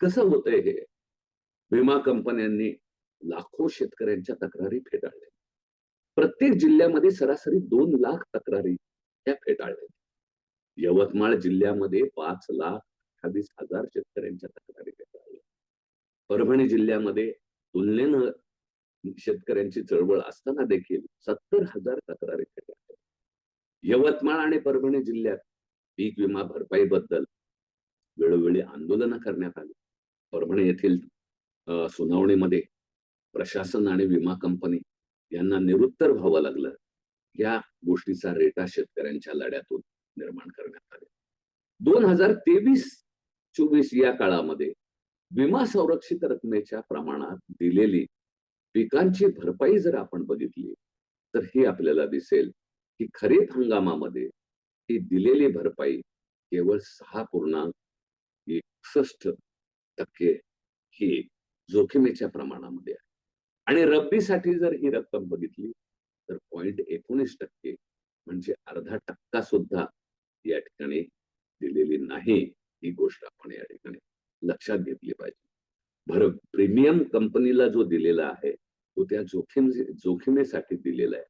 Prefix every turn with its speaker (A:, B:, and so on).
A: कसं होतंय हे? विमा कंपन्यांनी लाखो शेतकऱ्यांच्या तक्रारी फेटाळल्या. प्रत्येक जिल्ह्यामध्ये सरासरी दोन लाख तक्रारी त्या फेटाळल्या. यवतमाळ जिल्ह्यामध्ये पाच लाख अठ्ठावीस हजार शेतकऱ्यांच्या तक्रारी फेटाळल्या. परभणी जिल्ह्यामध्ये तुलनेनं शेतकऱ्यांची चळवळ असताना देखील सत्तर हजार तक्रारी फेटाळल्या. यवतमाळ आणि परभणी जिल्ह्यात पीक विमा भरपाईबद्दल वेळोवेळी आंदोलनं करण्यात आली. परभणी येथील सुनावणीमध्ये प्रशासन आणि विमा कंपनी यांना निरुत्तर व्हावं लागलं. या गोष्टीचा रेटा शेतकऱ्यांच्या लढ्यातून निर्माण करण्यात आले. दोन हजार तेवीस चोवीस या काळामध्ये विमा संरक्षित रकमेच्या प्रमाणात दिलेली पिकांची भरपाई जर आपण बघितली तर ही आपल्याला दिसेल की खरीप हंगामामध्ये ही दिलेली भरपाई केवळ सहा पूर्णांक एकसष्ट टक्के ही जोखमीच्या प्रमाणामध्ये आहे. आणि रब्बीसाठी जर ही रक्कम बघितली तर पॉईंट एकोणीस टक्के म्हणजे अर्धा टक्का सुद्धा या ठिकाणी दिलेली नाही ही गोष्ट आपण या ठिकाणी लक्षात घेतली पाहिजे. भर प्रीमियम कंपनीला जो दिलेला आहे तो त्या जोखीम जोखीमेसाठी दिलेला आहे.